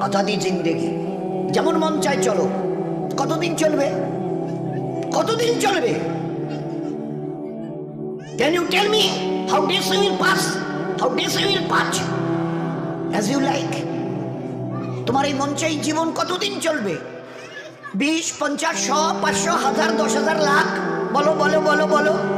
আজাদি জিন্দেগি। যেমন মন চায় চলো। কতদিন চলবে? কতদিন চলবে? Can you tell me how days you will pass how days you will pass as you like তোমার এই মন চাই জীবন কতদিন চলবে? বিশ, পঞ্চাশ, শ, পাঁচশো, হাজার, দশ হাজার লাখ। বলো বলো বলো বলো।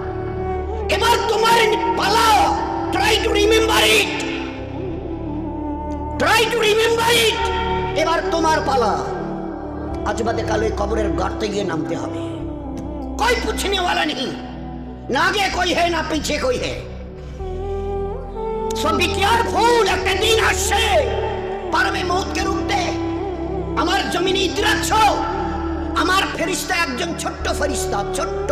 এবার তোমার পালা। Try to remember it try to remember it এবার তোমার পালা। আজ বাদে কাল ওই কবরের গর্তে গিয়ে নামতে হবে। কই পুছনে वाला নেই না আগে কই হে, না পিছে কই হে। সব আর ফুল একটা দিন আসছে। পারবে মৌতকে রুখতে। আমার জমিনে ইদ্রাছ আমার ফেরিস্তা একজন ছোট্ট ফেরিস্তা, ছোট্ট।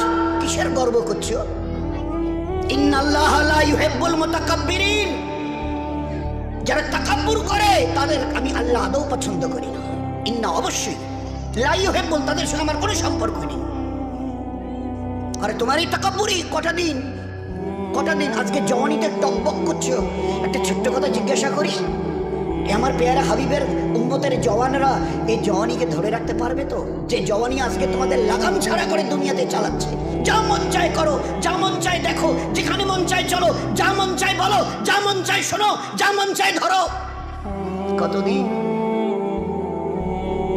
কিসের গর্ব করছ? যারা করে, তাদের আমি আল্লাহ আদৌ পছন্দ করি না। ইন্না অবশ্যই লা ইউহিব্বুল, তাদের সঙ্গে আমার কোনো সম্পর্ক নেই। আরে তোমার এই কটা দিন? কটা দিন? আজকে জওয়ানিতে টকবক করছ? একটা ছোট্ট কথা জিজ্ঞাসা করি। আমার পেয়ারা হাবিবের উম্মতের জওয়ানরা এই জওয়ানিকে ধরে রাখতে পারবে তো? যে জওয়ানি আজকে তোমাদের লাগাম ছাড়া করে দুনিয়াতে চালাচ্ছে। যা মন চায় করো, যা মন চায় দেখো, যেখানে মন চায় চলো, যা মন চায় বলো, যা মন চায় শোনো, যা মন চায় ধরো। কতদিন?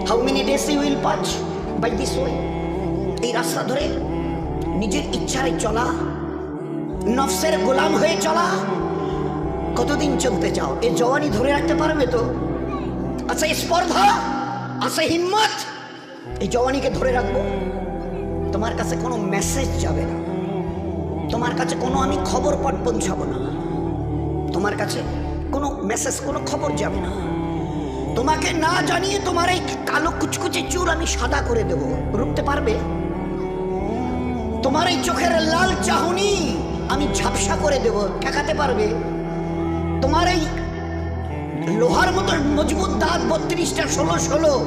How many days you will pass by this way এই রাস্তা ধরে নিজের ইচ্ছায় চলা, নফসের গোলাম হয়ে চলা, কতদিন চলতে চাও? এ জওয়ানি ধরে রাখতে পারবে তো? আচ্ছা স্পর্ধা আছে হিম্মত, এই জওয়ানিকে ধরে রাখব। তোমার কাছে কোনো মেসেজ যাবে না। তোমার কাছে কোনো আমি খবর পট পৌঁছাবো না। তোমার কাছে কোনো মেসেজ কোনো খবর যাবে না। তোমাকে না জানিয়ে তোমার এই কালো কুচকুচে চুল আমি সাদা করে দেব। রুখতে পারবে? তোমার এই চোখের লাল চাহনি আমি ঝাপসা করে দেব। ঠেকাতে পারবে? তোমার এই লোহার মতো মজবুত দাঁত বত্রিশটা, ষোলো ষোলো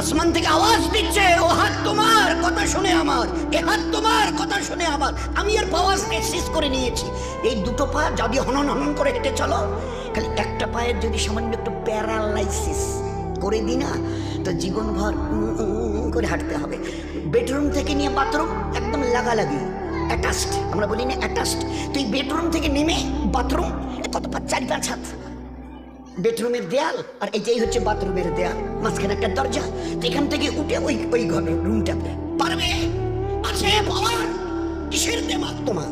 আসমান থেকে আওয়াজ দিচ্ছে, ও হাত তোমার, কথা শুনে আমার, এ হাত তোমার, কথা শুনে আমার। আমি আর পাওয়াজ শেষ করে নিয়েছি। এই দুটো পা যদি হনন হনন করে হেঁটে চলো, খালি একটা পায়ের যদি সামান্য একটু প্যারালাইসিস করে দিই না, তো জীবনভর করে হাঁটতে হবে। বেডরুম থেকে নিয়ে বাথরুম একদম লাগালাগি। অ্যাটাচড, আমরা বলি না অ্যাটাচড। তুই বেডরুম থেকে নেমে বাথরুম কত পাঁচ চারি পাঁচ হাত। বেডরুমের দেয়াল, আর এটাই হচ্ছে বাথরুমের দেয়াল। মাঝখানে একটা দরজা, এখান থেকে উঠে ওই ওই ঘর রুমটা পারবে? আছে পাওয়ার? কিসের দেমাগ তোমার?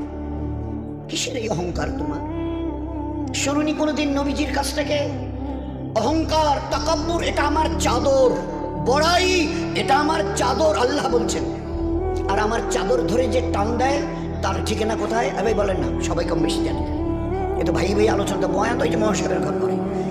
কিসের এই অহংকার তোমার? শুনুনি কোনোদিন নবীজির কাছ থেকে অহংকার, তাকাব্বুর, এটা আমার চাদর। বড়াই, এটা আমার চাদর, আল্লাহ বলছেন। আর আমার চাদর ধরে যে টান দেয়, তার ঠিকানা কোথায়? আমি বলেন না, সবাই কম বেশি জানে। এ তো ভাই ভাই আলোচনা বয়ান, তো এই যে মহাসাগরের ঘর করে।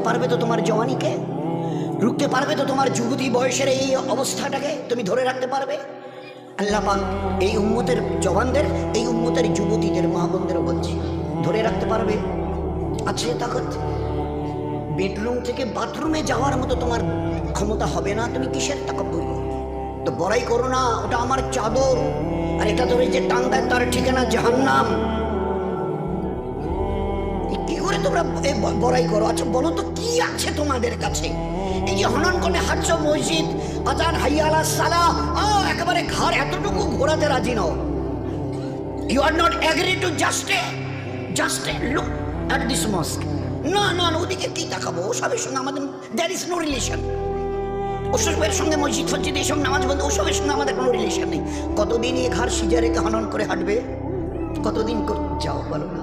রুখতে পারবে তো তোমার জওয়ানিকে? রুখতে পারবে তো তোমার যুবতী বয়সের এই অবস্থাটাকে তুমি ধরে রাখতে পারবে? আল্লাহ পাক এই উম্মতের জওয়ানদের, এই উম্মতের যুবতীদের মা বোনদেরও বলছি ধরে রাখতে পারবে। আছে তাকত, বেডরুম থেকে বাথরুমে যাওয়ার মতো তোমার ক্ষমতা হবে না? তুমি কিসের বলব তো বড়াই করো না, ওটা আমার চাদর। আর এটা ধরে যে টাঙ্গায় তার ঠিকানা জাহান্নাম। তোমরা বড়াই করো। আচ্ছা বলো তো, কি আছে তোমাদের কাছে? এই যে হনন মসজিদ, আজান হাইয়ালা সালা ও একেবারে ঘর এতটুকু ঘোরাতে রাজি নও। You are not to just a just a look at this mosque না না ওদিকে কি তাকাবো ওসবের সঙ্গে আমাদের দ্যার ইজ নো রিলেশন ওসবের সঙ্গে মসজিদ এই সব নামাজ বন্ধ ওসবের সঙ্গে আমাদের কোনো রিলেশন নেই। কতদিন এই ঘর সিজা রেখে হনন করে হাঁটবে? কতদিন যাও, বলো না।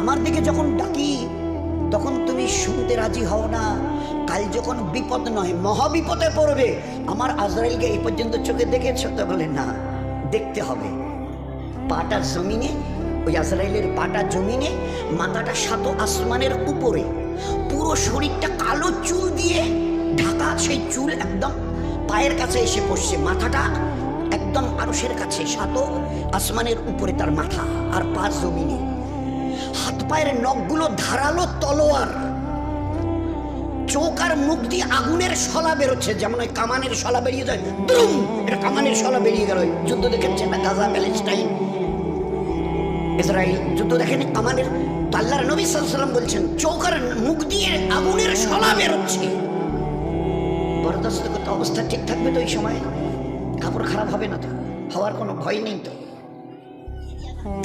আমার দিকে যখন ডাকি, তখন তুমি শুনতে রাজি হও না। কাল যখন বিপদ নয়, মহাবিপদে পড়বে। আমার আজরাইলকে এই পর্যন্ত চোখে দেখেছ? তো বলে, না, দেখতে হবে। পাটা জমিনে, ওই আজরাইলের পাটা জমিনে, মাথাটা সাত আসমানের উপরে। পুরো শরীরটা কালো চুল দিয়ে ঢাকা, সেই চুল একদম পায়ের কাছে এসে পড়ছে। মাথাটা একদম আরশের কাছে, সাত আসমানের উপরে তার মাথা আর পা জমিনে। হাত পায়ের নখগুলো ধারালো তলোয়ার। চোখ আর মুখ দিয়ে আগুনের শলা বেরোচ্ছে, যেমন ওই কামানের শলা বেরিয়ে যায় এটা কামানের শলা বেরিয়ে গেল। যুদ্ধ দেখেছে না গাজা প্যালেস্টাইন ইসরায়েল যুদ্ধ কামানের নবী সাল্লাম বলছেন, চোখ আর মুখ দিয়ে আগুনের শলা বেরোচ্ছে। বরদাস্ত করতে অবস্থা ঠিক থাকবে তো এই সময়? কাপড় খারাপ হবে না তো? হওয়ার কোনো ভয় নেই তো?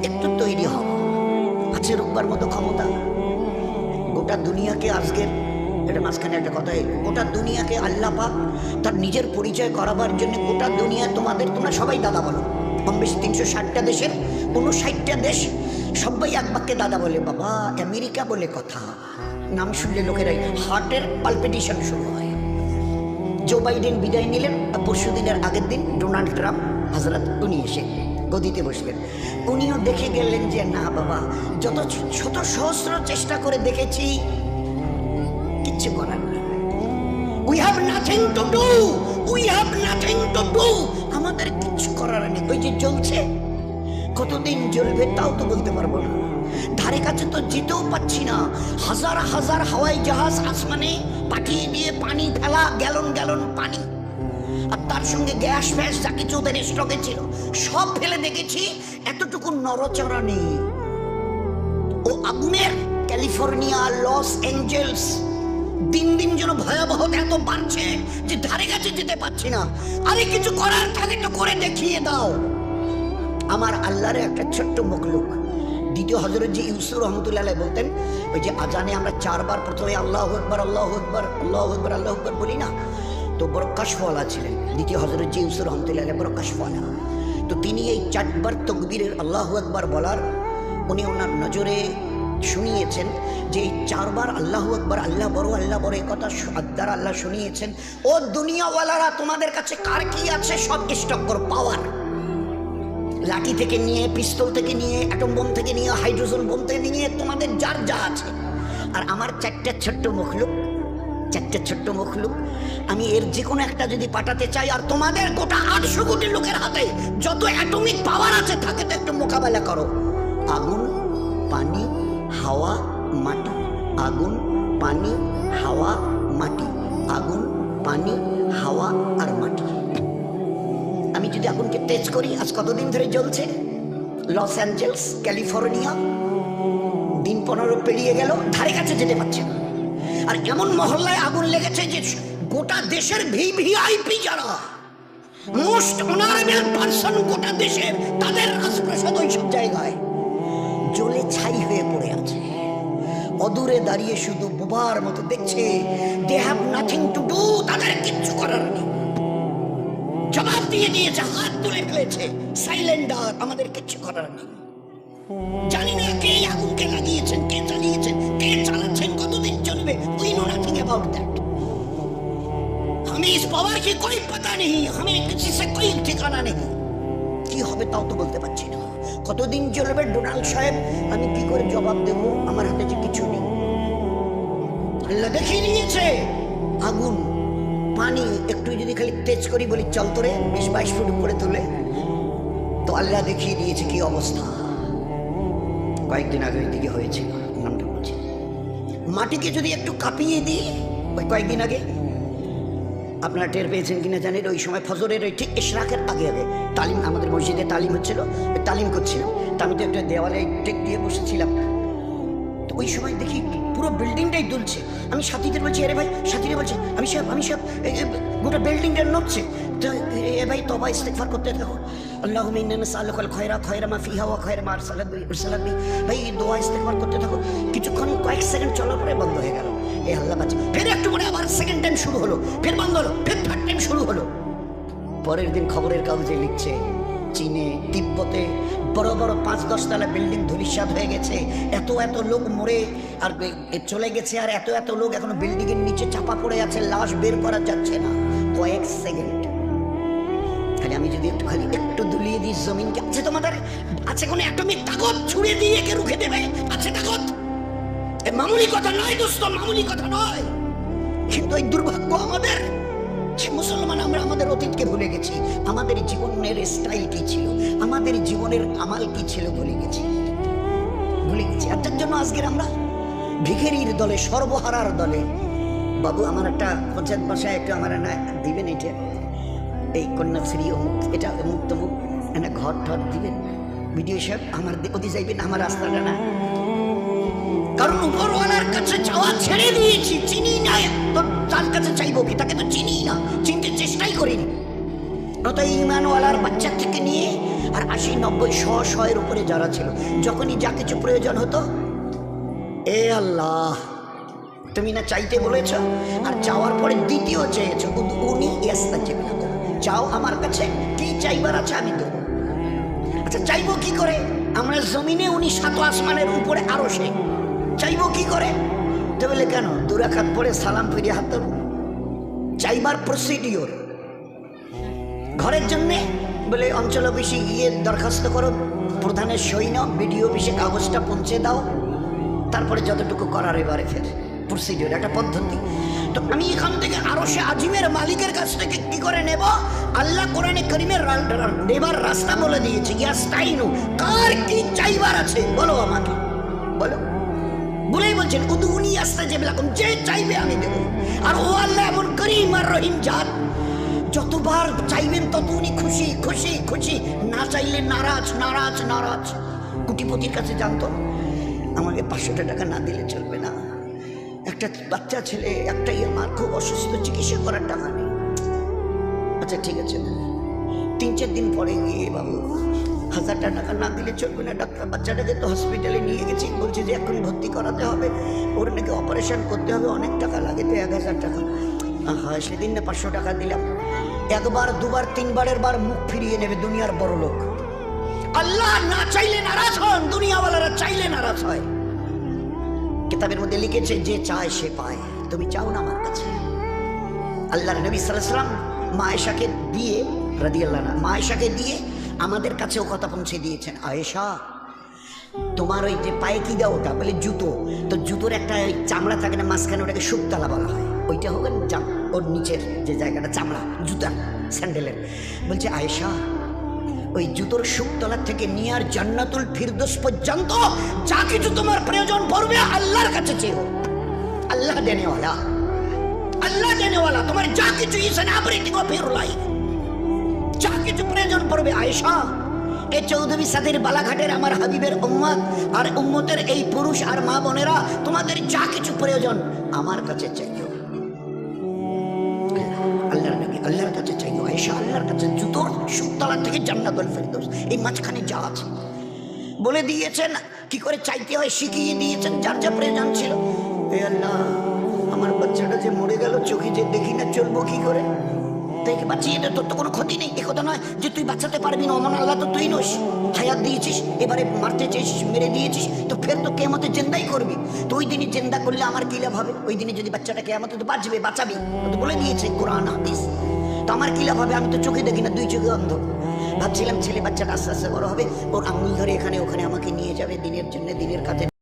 একটু তৈরি হও। আছে রোববার মতো ক্ষমতা। গোটা দুনিয়াকে আজকের, এটা মাঝখানে একটা কথা গোটা দুনিয়াকে আল্লাহ পাক তার নিজের পরিচয় করাবার জন্য গোটা দুনিয়া তোমাদের, তোমরা সবাই দাদা বলো। কম বেশি তিনশো ষাটটা দেশের, উনষাটটা দেশ সবাই এক বাক্যে দাদা বলে, বাবা, আমেরিকা বলে কথা। নাম শুনলে লোকেরাই, হার্টের পালপিটেশন শুরু হয়। জো বাইডেন বিদায় নিলেন পরশু দিনের আগের দিন ডোনাল্ড ট্রাম্প হাজরাত উনি এসে গদিতে বসলেন উনিও দেখে গেলেন যে, না বাবা, যত শত সহস্র চেষ্টা করে দেখেছি, কিচ্ছু করার নেই। We have nothing to do we have nothing to do আমাদের কিচ্ছু করার নেই। ওই যে জ্বলছে, কতদিন জ্বলবে তাও তো বলতে পারব না। ধারে কাছে তো যেতেও পাচ্ছি না। হাজার হাজার হাওয়াই জাহাজ আসমানে পাঠিয়ে দিয়ে পানি ফেলা, গ্যালন গ্যালন পানি। আর তার সঙ্গে গ্যাস ফ্যাস যা কিছু ওদের স্টকে ছিল, সব ফেলে দেখেছি, এতটুকু নরচড়া নেই। ও আগুনের ক্যালিফোর্নিয়া, লস এঞ্জেলস, দিন দিন যেন ভয়াবহ এত বাড়ছে যে ধারে কাছে যেতে পারছি না। আরে কিছু করার থাকে তো করে দেখিয়ে দাও। আমার আল্লাহর একটা ছোট্ট মখলুক। দ্বিতীয় হজরত যে ইউসুর রহমতুল্লাহ বলতেন, ওই যে আজানে আমরা চারবার প্রথমে আল্লাহ আকবর আল্লাহ আকবর আল্লাহ আকবর আল্লাহ আকবর বলি না তো বড় ছিলেন। দ্বিতীয় হজরত যে ইউসুর রহমতুল্লাহ বড় তো তিনি এই চারবার তকবীরের আল্লাহ একবার বলার উনি ওনার নজরে শুনিয়েছেন যে এই চারবার আল্লাহ আকবর, আল্লাহ বড় আল্লাহ বড় কথা আদার আল্লাহ শুনিয়েছেন। ও দুনিয়াওয়ালারা, তোমাদের কাছে কার কি আছে? সব স্টক করো পাওয়ার। লাঠি থেকে নিয়ে, পিস্তল থেকে নিয়ে অ্যাটম বোম থেকে নিয়ে হাইড্রোজেন বোম থেকে নিয়ে তোমাদের যার যা আছে। আর আমার চারটা ছোট্ট মুখলুক চারটে ছোট্ট মখলুক আমি এর যে কোনো একটা যদি পাঠাতে চাই, আর তোমাদের গোটা আটশো কোটি লোকের হাতে যত অ্যাটমিক পাওয়ার আছে থাকে তো একটু মোকাবেলা করো। আগুন, পানি, হাওয়া, মাটি। আগুন, পানি, হাওয়া, মাটি। আগুন, পানি, হাওয়া আর মাটি। আমি যদি আগুনকে টেচ করি, আজ কতদিন ধরে জ্বলছে? Los Angeles, California. দিন পনেরো পেরিয়ে গেল, ধারে কাছে যেতে পারছে না। আর এমন মহল্লায় আগুন লেগেছে যে গোটা দেশের ভিভিআইপি যারা মোস্ট অনারেবল পার্সন গোটা দেশের, তাদের রাজপ্রাসাদ ওই সব জায়গায় জ্বলে ছাই হয়ে পড়ে আছে। অদূরে দাঁড়িয়ে শুধু বোবার মতো দেখছে they have nothing to do তাদের কিচ্ছু করার নেই। জবাব দিয়ে দিয়েছে হাত তুলে ফেলেছে সাইলেন্ডার আমাদের কিচ্ছু করার নেই। জানি না কে এই আগুনকে লাগিয়েছেন কে চালিয়েছেন কে চালাচ্ছেন কতদিন চলবে we know nothing about that हमें इस पावर की कोई पता नहीं हमें किसी से कोई ठिकाना नहीं কি হবে তাও তো বলতে পারছি না কতদিন চলবে ডোনাল্ড সাহেব আমি কি করে জবাব দেব আমার হাতে যে কিছু নেই আল্লাহ দেখিয়ে দিয়েছে আগুন পানি একটু যদি খালি তেজ করি বলি চল তোরে বিশ বাইশ ফুট উপরে তুলে তো আল্লাহ দেখিয়ে দিয়েছে কি অবস্থা কয়েকদিন আগে ওই দিকে হয়েছিল নামটা বলছি। মাটিকে যদি একটু কাঁপিয়ে দিই, ওই কয়েকদিন আগে, আপনারা টের পেয়েছেন কিনা জানেন, ওই সময় ফজরের ওই ঠিক ইশরাকের আগে আগে তালিম, আমাদের মসজিদে তালিম হচ্ছিল তালিম করছিলাম। তা আমি তো একটা দেওয়ালে টেক দিয়ে বসেছিলাম। তো ওই সময় দেখি পুরো বিল্ডিংটাই দুলছে। আমি সাথীদের বলছি, আরে ভাই, সাথীরা বলছে, আমি সব আমি সব গোটা বিল্ডিংটা নড়ছে। ভাই তবা ইস্তেগফার করতে থাকো। আল্লাহ নাসালুকাল খয়রা খয়রা মা ফিহা ওয়া খয়রা মা আরসালাত বি আরসালাত বি। ভাই, দোয়া ইস্তেগফার করতে থাকো। কিছুক্ষণ, কয়েক সেকেন্ড চলার পরে বন্ধ হয়ে গেল। এ, আল্লাহ বাঁচে। ফের একটু পরে আবার সেকেন্ড টাইম শুরু হলো। ফের বন্ধ হলো। ফের থার্ড টাইম শুরু হলো। পরের দিন খবরের কাগজে লিখছে, চীনে, তিব্বতে বড় বড় পাঁচ দশতলা বিল্ডিং ধূলিসাৎ হয়ে গেছে। এত এত লোক মরে আর চলে গেছে আর এত এত লোক এখনও বিল্ডিং এর নিচে চাপা পড়ে আছে। লাশ বের করা যাচ্ছে না। কয়েক সেকেন্ড। আমি যদি একটু খালি একটু দুলিয়ে দিই জমিনকে, আছে তোমাদের? আছে কোনো? অ্যাটমিক তাগত ছুড়ে দিয়ে একে রুখে দেবে? আছে তাগত এ মামুলি কথা নয় দোস্ত, মামুলি কথা নয়। কিন্তু এই দুর্ভাগ্য আমাদের মুসলমান আমরা আমাদের অতীতকে ভুলে গেছি। আমাদের জীবনের স্টাইল কি ছিল? আমাদের জীবনের আমাল কি ছিল ভুলে গেছি। ভুলে গেছি। আর জন্য আজকের আমরা ভিখেরির দলে, সর্বহারার দলে, বাবু আমার একটা পঞ্চায়েত বাসায় একটু আমার না, দিবেন এটা? এই কন্যাশ্রী অমুক এটা অমুক তমুক একটা ঘর টর দিবেন। ভিডিও সাহেব, আমার ওদি যাইবেন, আমার রাস্তাটা না। কারণ উপরওয়ালার কাছে ছেড়ে দিয়েছি, চিনি না তার কাছে চাইব কি? তাকে তো চিনি না, চিনতে চেষ্টাই করিনি। নত ইমানওয়ালার বাচ্চা থেকে নিয়ে, আর আশি, নব্বই, শ শয়ের উপরে যারা ছিল, যখনই যা কিছু প্রয়োজন হতো, এ আল্লাহ, তুমি না চাইতে বলেছ? আর চাওয়ার পরে দ্বিতীয় চেয়েছো, উদ- উনি ইয়াস্তা চেবে চাও আমার কাছে, কি চাইবার আছে আমি দেবো। আচ্ছা চাইব কি করে? আমরা জমিনে উনি সাত আসমানের উপরে আরও সে চাইব কি করে? তো বলে, কেন? দুরাখাত পরে সালাম ফিরিয়ে হাত চাইবার প্রসিডিওর ঘরের জন্যে বলে, অঞ্চল অফিসে গিয়ে দরখাস্ত করো, প্রধানের সই নাও, বিডিও অফিসে কাগজটা পৌঁছে দাও। তারপরে যতটুকু করার এবারে ফের প্রসিডিওর একটা পদ্ধতি। তো আমি এখান থেকে আরও সে আজিমের মালিকের কাছ থেকে কি করে নেব? আল্লাহ কোরআনে করিমের নেবার রাস্তা বলে দিয়েছে। ইয়াস্তাইনু, কার কি চাইবার আছে? বলো আমাকে। বলো। বলেই বলছেন, উদুনি আস্তা যে লাকুম, যে চাইবে আমি দেবো। আর ও আল্লাহ এমন করিম আর রহিম জাত। যতবার চাইবেন তত উনি খুশি খুশি খুশি। না চাইলে নারাজ নারাজ নারাজ। কুটিপতির কাছে জানতো, আমাকে পাঁচশোটা টাকা না দিলে চলবে না। একটা বাচ্চা ছেলে, একটাই আমার খুব অসুস্থ, চিকিৎসা করার টাকা নেই। আচ্ছা ঠিক আছে। তিন, চার দিন পরে গিয়ে বাবু হাজারটা টাকা না দিলে চলবে না। ডাক্তার বাচ্চাটাকে তো হসপিটালে নিয়ে গেছি। বলছে যে এখন ভর্তি করাতে হবে। ওর নাকি অপারেশন করতে হবে, অনেক টাকা লাগে, তো এক হাজার টাকা। হ্যাঁ সেদিন না পাঁচশো টাকা দিলাম। একবার, দুবার, তিনবারের বার মুখ ফিরিয়ে নেবে দুনিয়ার বড় লোক আল্লাহ না চাইলে নারাজ হন, দুনিয়াওয়ালারা চাইলে নারাজ হয়। কিতাবের মধ্যে লিখেছে, যে চায় সে পায়। তুমি চাও না আমার কাছে? আল্লাহর নবী সাল্লাম মায়েশাকে দিয়ে রাদি আল্লাহ মায়েশাকে দিয়ে আমাদের কাছেও কথা পৌঁছে দিয়েছেন। আয়েশা, তোমার ওই যে পায়ে কি দাও ওটা, বলে জুতো, তো জুতোর একটা চামড়া থাকে না, মাঝখানে ওটাকে শুকতালা বলা হয়। ওইটা হবে ওর নিচের যে জায়গাটা, চামড়া, জুতা, স্যান্ডেলের। বলছে, আয়েশা ওই জুতোর শুকতলা থেকে নিয়ে আর জান্নাতুল ফিরদোস পর্যন্ত যা কিছু তোমার প্রয়োজন পড়বে আল্লাহর কাছে চেয়েও। আল্লাহ দেনেওয়ালা। আল্লাহ দেনেওয়ালা, তোমার যা কিছু is in everything of your life? যা কিছু প্রয়োজন পড়বে এ চৌধুরী সাদের বালাঘাটের আমার হাবিবের উম্মত আর উম্মতের এই পুরুষ আর মা বোনেরা, তোমাদের যা কিছু প্রয়োজন আমার কাছে চাইও আল্লাহর নবী, আল্লাহর কাছে আয়েশা আল্লাহর কাছে জুতোর সুতলা থেকে জান্নাতুল ফেরদৌস। এই মাঝখানে যা আছে। বলে দিয়েছেন, কি করে চাইতে হয় শিখিয়ে দিয়েছেন, যার যা প্রয়োজন ছিল। হে আল্লাহ, আমার বাচ্চাটা যে মরে গেল, চোখে যে দেখি না, চলবো কি করে? তাই বাঁচিয়ে দে তোর তো কোনো ক্ষতি নেই। এ কথা নয় যে তুই বাঁচাতে পারবি না, অমন আল্লাহ তো তুই নোস। হায়াত দিয়েছিস, এবারে মারতে চেয়েছিস, মেরে দিয়েছিস, তো ফের তো কেমতে জেন্দাই করবি। তো ওই দিনই জেন্দা করলে আমার কি লাভ হবে? ওই দিনে যদি বাচ্চাটা কেমতে তো বাঁচবে, বাঁচাবি। বলে দিয়েছে কোরআন, হাদিস। তো আমার কি লাভ হবে আমি তো চোখে দেখি না, দুই চোখে অন্ধ। ভাবছিলাম ছেলে বাচ্চাটা আস্তে আস্তে বড় হবে, ওর আঙুল ধরে এখানে ওখানে আমাকে নিয়ে যাবে দিনের জন্য, দিনের কাজে।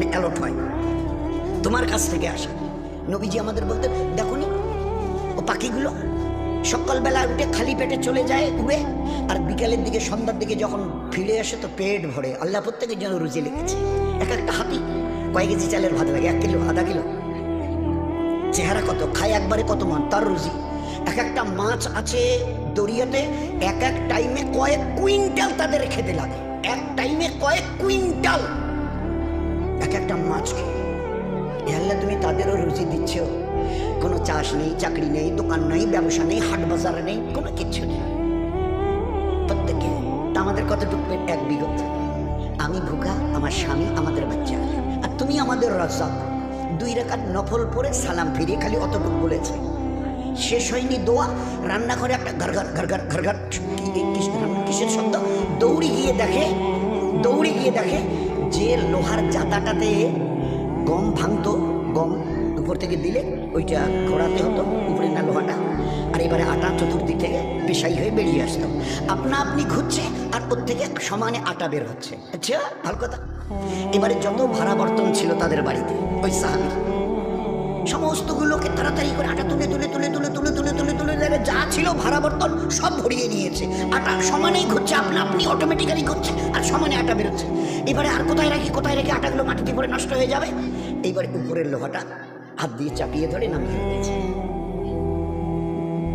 মানে অ্যালট হয়। তোমার কাছ থেকে আসা। নবীজি আমাদের বলতে দেখো নি, ও পাখিগুলো সকালবেলা উঠে খালি পেটে চলে যায় উড়ে, আর বিকালের দিকে সন্ধ্যার দিকে যখন ফিরে আসে তো পেট ভরে। আল্লাহ প্রত্যেকের জন্য রুজি লেগেছে এক একটা হাতি কয়েক কেজি চালের ভাত লাগে? এক কিলো আধা কিলো? চেহারা কত? খায় একবারে কত মান? তার রুজি। এক একটা মাছ আছে দরিয়াতে এক এক টাইমে কয়েক কুইন্টাল তাদের খেতে লাগে। এক টাইমে কয়েক কুইন্টাল। এক একটা মাছকে এ তুমি তাদেরও রুচি দিচ্ছ। কোনো চাষ নেই, চাকরি নেই, দোকান নেই, ব্যবসা নেই, হাট বাজার নেই, কোনো কিচ্ছু নেই। প্রত্যেকে, তা আমাদের কতটুকু? এক বিগত আমি ভুকা আমার স্বামী, আমাদের বাচ্চা। আর তুমি আমাদের রাজাক দুই রেখাত নফল পরে সালাম ফিরিয়ে খালি অতটুকু বলেছে। শেষ হয়নি দোয়া, রান্নাঘরে একটা ঘরঘর ঘরঘর ঘরঘর কিসের শব্দ? দৌড়ি গিয়ে দেখে, দৌড়ে গিয়ে দেখে যে লোহার জাতাটাতে গম ভাঙতো গম উপর থেকে দিলে ওইটা ঘোরাতে হতো উপরে না লোহাটা। আর এবারে আটা চতুর্দিক থেকে পেশাই হয়ে বেরিয়ে আসতো। আপনা আপনি ঘুরছে আর ওর থেকে সমানে আটা বের হচ্ছে। আচ্ছা ভালো কথা। এবারে যত ভাড়া বর্তন ছিল তাদের বাড়িতে ওই সাহাবি। সমস্তগুলোকে তাড়াতাড়ি করে আটা তুলে তুলে তুলে তুলে তুলে তুলে তুলে তুলে তুলে যা ছিল ভাড়া বর্তন সব ভরিয়ে নিয়েছে। আটা সমানেই ঘুরছে আপনা আপনি অটোমেটিক্যালি ঘুরছে আর সমানে আটা বেরোচ্ছে। এবারে আর কোথায় রাখি, কোথায় রেখে আটাগুলো মাটিতে পড়ে নষ্ট হয়ে যাবে? এইবারে উপরের লোহাটা হাত দিয়ে চাপিয়ে ধরে নামিয়ে দিয়েছে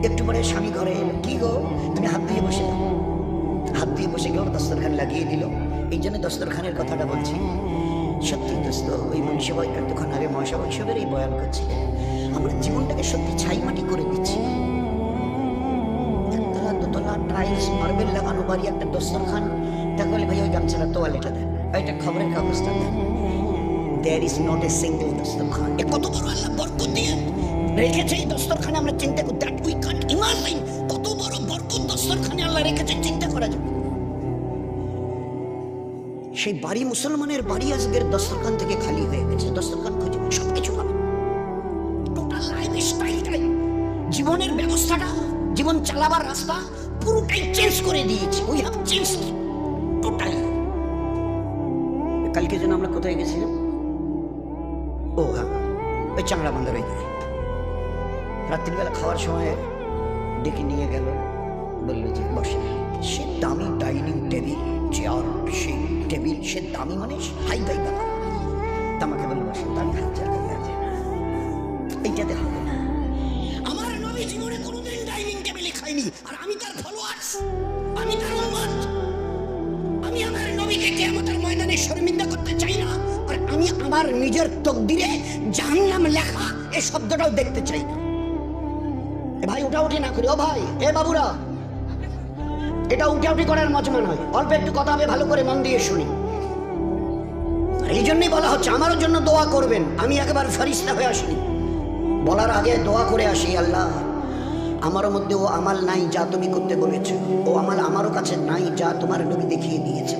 একটু পরে স্বামী ঘরে এলো। কি গো, তুমি হাত দিয়ে বসে হাত দিয়ে বসে গেল দস্তরখান লাগিয়ে দিল। এই জন্য দস্তরখানের কথাটা বলছি। সত্যি দোস্ত ওই আগে বয়ান আমরা জীবনটাকে সত্যি করে দিচ্ছি। একতলা দোতলা মার্বেল লাগানো বাড়ি, একটা দেখা বলে ভাই, ওই গামছাটা তোয়ালেটা দেন। খবরের কাগজটা দেন। There is not a single এ কত বড় আল্লাহ বরকত দিয়ে রেখেছে এই দস্তরখানে? আমরা চিন্তা করি দ্যাট উই কান্ট ইমাজিন কত বড় বরকত দস্তরখানে আল্লাহ রেখেছে, চিন্তা করা যাবে সেই বাড়ি মুসলমানের বাড়ি আজকের দস্তরখান থেকে খালি হয়ে গেছে। দস্তরখান খুঁজে সব কিছু পাবে। টোটাল লাইফ স্টাইলটাই জীবনের ব্যবস্থাটা, জীবন চালাবার রাস্তা, পুরোটাই চেঞ্জ করে দিয়েছে। উই হ্যাভ চেঞ্জ কালকে যেন আমরা কোথায় গেছিলাম? ও হ্যাঁ। ওই চাংড়া বন্দর ওইদিকে রাত্রিবেলা খাওয়ার সময় ডেকে নিয়ে গেল। বলল যে, বসে। সে দামি ডাইনিং টেবিল। চেয়ার সে টেবিল, সে দামি মানে হাই ফাই ব্যাপার। তা আমাকে বসে দামি হাত জায়গায় আছে। এইটাতে হবে আমার নবী জীবনে কোনোদিন ডাইনিং টেবিলে খাইনি, আর আমি তার ফলোয়ার্স আমি তার উম্মত। আমি আমার নবীকে কিয়ামতের ময়দানে শর্মিন্দা করতে চাই না, আর আমি আমার নিজের তকদিরে জাহান্নাম লেখা এই শব্দটাও দেখতে চাই না। ভাই, ওটা উঠে না করি। ও ভাই, এ বাবুরা এটা উঠে উঠি করার মজমা নয়। অল্প একটু কথা হবে, ভালো করে মন দিয়ে শুনি। এই জন্যই বলা হচ্ছে, আমারও জন্য দোয়া করবেন। আমি একেবারে ফারিস্তা হয়ে আসিনি। বলার আগে দোয়া করে আসি, আল্লাহ। আমারও মধ্যে ও আমাল নাই যা তুমি করতে বলেছ। ও আমাল আমারও কাছে নাই যা তোমার নবী দেখিয়ে দিয়েছে।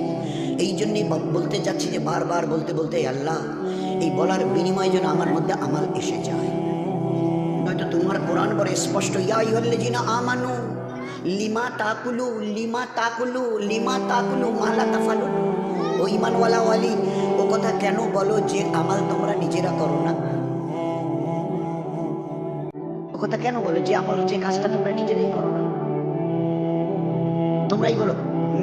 এই জন্যই বলতে চাচ্ছি যে বারবার বলতে বলতে আল্লাহ, এই বলার বিনিময়ে যেন আমার মধ্যে আমাল এসে যায়। নয়তো তোমার কোরআন বলে স্পষ্ট, ইয়া ইহল্লেজিনা আমানু লিমা তাকুলু লিমা তাকুলু লিমা তাকুলু, মালা তাফালু। ও ইমানওয়ালা ওয়ালি, ও কথা কেন বলো যে আমাল তোমরা নিজেরা করো না? ও কথা কেন বলো যে আমার যে কাজটা তোমরা নিজেরাই করো না? তোমরাই বলো,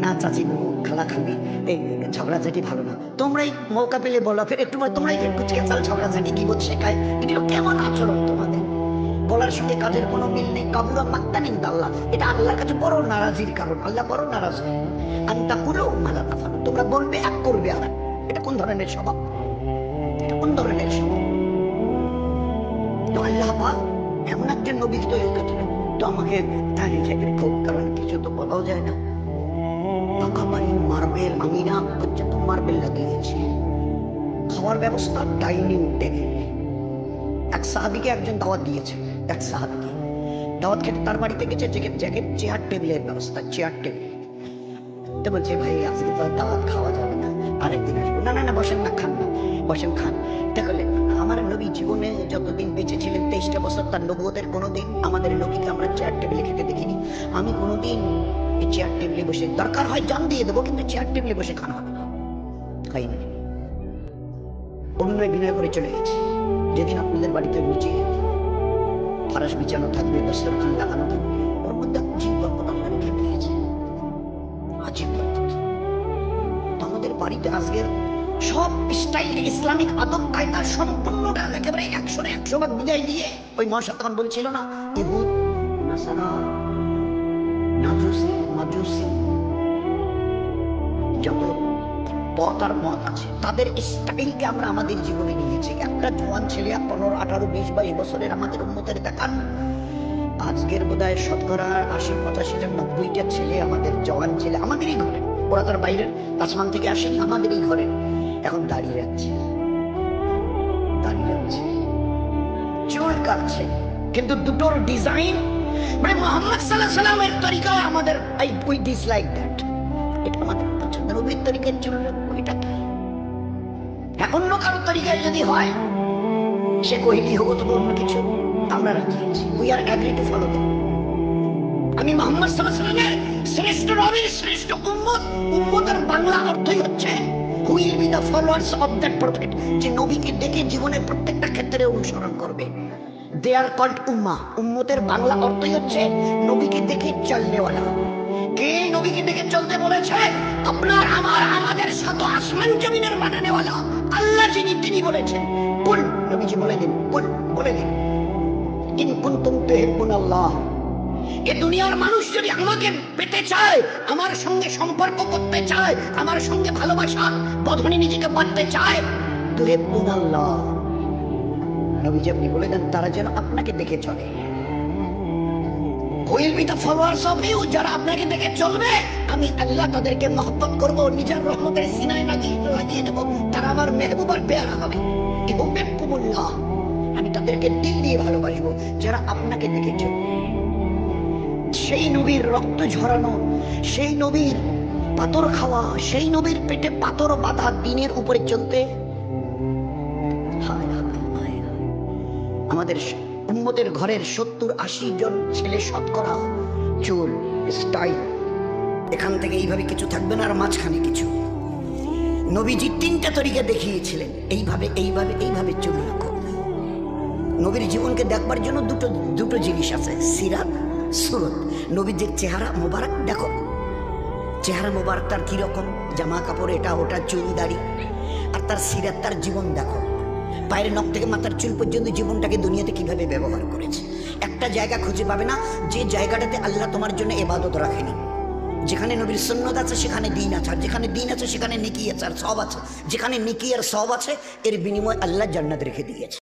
না চাচি, খালা খাবি, এই ঝগড়াঝাটি ভালো না। তোমরাই মৌকা পেলে বলো, ফের একটু তোমরাই কুচকে চাল ঝগড়াঝাটি, কি বোধ শেখায়? এগুলো কেমন আচরণ তোমাদের? বলার সঙ্গে কাজের কোনো মিল নেই। কাবুরা মাক্তানিন আল্লাহ। এটা আল্লাহর কাছে বড় নারাজির কারণ। আল্লাহ বড় নারাজ। আন্তা কুলো মালা তাফালু তোমরা বলবে, এক করবে আর এটা কোন ধরনের স্বভাব? এটা কোন ধরনের স্বভাব? তো আল্লাহ পাক এমন একজন নবী তৈরি করছিলেন তো আমাকে দাঁড়িয়ে থেকে খুব কারণ কিছু তো বলাও যায় না। মার্বেল, আমি না পর্যন্ত মার্বেল লাগিয়েছি। খাওয়ার ব্যবস্থা ডাইনিং টেবিল। এক সাহাবিকে একজন দাওয়াত দিয়েছে। এক সাহাবিকে দাওয়াত খেতে তার বাড়িতে গেছে জ্যাকেট চেয়ার টেবিলের ব্যবস্থা চেয়ার টেবিল তো বলছে, ভাই, আজকে তো দাওয়াত খাওয়া যাবে না। আরেকদিন আসব। না না না, বসেন না, খান না, বসেন, খান। দেখলে আমার নবী জীবনে যতদিন বেঁচে ছিলেন, তেইশটা বছর তার নবুয়তের কোনোদিন আমাদের নবীকে আমরা চেয়ার টেবিলে খেতে দেখিনি। আমি কোনোদিন এই চেয়ার টেবিলে বসে, দরকার হয় জান দিয়ে দেবো, কিন্তু চেয়ার টেবিলে বসে খাওয়া হবে না। অন্যয় বিনয় করে চলে গেছে। যেদিন আপনাদের বাড়িতে রুচি ফারাস বিছানো থাকবে দশের খান লাগানো ওর মধ্যে আজীব আল্লাহ রেখে দিয়েছে আজীব আমাদের বাড়িতে আজকে সব স্টাইল ইসলামিক আদব কায়দা সম্পূর্ণটা একেবারে একশো একশো ভাগ বিদায় দিয়ে ওই মহাশা তখন বলছিল না ইহুদ নাসারা, নাজুসি, মাজুসি যত পথ আর মত আছে। তাদের স্টাইলকে আমরা আমাদের জীবনে নিয়েছি একটা জোয়ান ছেলে, পনেরো, আঠারো, বিশ, বাইশ বছরের আমাদের উন্মতের দেখান। আজকের বোধহয় শতকরা আশি পঁচাশিটা নব্বইটা ছেলে আমাদের জওয়ান ছেলে, আমাদেরই ঘরে। ওরা তার বাইরের আসমান থেকে আসেনি, আমাদেরই ঘরে। এখন দাঁড়িয়ে যাচ্ছে দাঁড়িয়ে যাচ্ছে চুল কাটছে। কিন্তু দুটোর ডিজাইন মানে মোহাম্মদ সাল্লাহ সাল্লামের তরিকা আমাদের আই উই ডিসলাইক দ্যাট এটা আমাদের নবীর তরিকার জন্য ওইটা কি? হ্যাঁ কারও তরিকায় যদি হয়, সে কহিলি হোক তো অন্য কিছু আমরা রাজি আছি। We are agree to follow আমি মোহাম্মদ সাল্লাহ সাল্লামের শ্রেষ্ঠ নবীর শ্রেষ্ঠ উম্মত, উম্মতের বাংলা অর্থই হচ্ছে will be the followers of that prophet যে নবীকে দেখে জীবনের প্রত্যেকটা ক্ষেত্রে অনুসরণ করবে। দে আর কল্ড উম্মা। উম্মতের বাংলা অর্থই হচ্ছে, নবীকে দেখে চলনেওয়ালা। কে নবীকে দেখে চলতে বলেছে? আপনার আমার, আমাদের শত আসমান জমিনের আল্লাহ যিনি, তিনি বলেছেন, কুল নবীজি বলে দিন কুল বলে দিন ইন কুনতুম এ দুনিয়ার মানুষ যদি আমাকে পেতে চায়, আমার সঙ্গে সম্পর্ক করতে চায়, আমার সঙ্গে ভালোবাসা বধনী নিজেকে বাঁধতে চায়, তুহিব্বুন আল্লাহ। নবীজি আপনি বলে দেন, তারা যেন আপনাকে দেখে চলে। ইউ যারা আপনাকে দেখে চলবে। আমি আল্লাহ তাদেরকে মহব্বত করব, নিজের রহমতের সিনায় লাগিয়ে তারা আমার আমি তাদেরকে দিল দিয়ে ভালোবাসবো, যারা আপনাকে দেখে চলবে। সেই নবীর রক্ত ঝরানো, সেই নবীর পাথর খাওয়া, সেই নবীর পেটে পাথর বাঁধা দিনের উপরে চলতে। আমাদের উম্মতের ঘরের সত্তর আশি জন ছেলে শতকরা। চুল স্টাইল এখান থেকে এইভাবে কিছু থাকবে না, আর মাঝখানে কিছু। নবীজি তিনটা তরিকা দেখিয়েছিলেন। এইভাবে এইভাবে এইভাবে চুল রাখো। নবীর জীবনকে দেখবার জন্য দুটো দুটো জিনিস আছে, সিরাত, সুরত। নবীজির চেহারা মোবারক, দেখো। চেহারা মোবারক তার কীরকম জামা কাপড় এটা, ওটা, চুল, দাড়ি। আর তার সিরাত, তার জীবন, দেখো। পায়ের নখ থেকে মাথার চুল পর্যন্ত জীবনটাকে দুনিয়াতে কীভাবে ব্যবহার করেছে? একটা জায়গা খুঁজে পাবে না, যে জায়গাটাতে আল্লাহ তোমার জন্য এবাদত রাখেনি। যেখানে নবীর সন্ন্যত আছে, সেখানে দিন আছে, আর যেখানে দিন আছে, সেখানে নিকি আছে, আর সব আছে। যেখানে নিকি আর সব আছে, এর বিনিময় আল্লাহ জান্নাত রেখে দিয়েছে।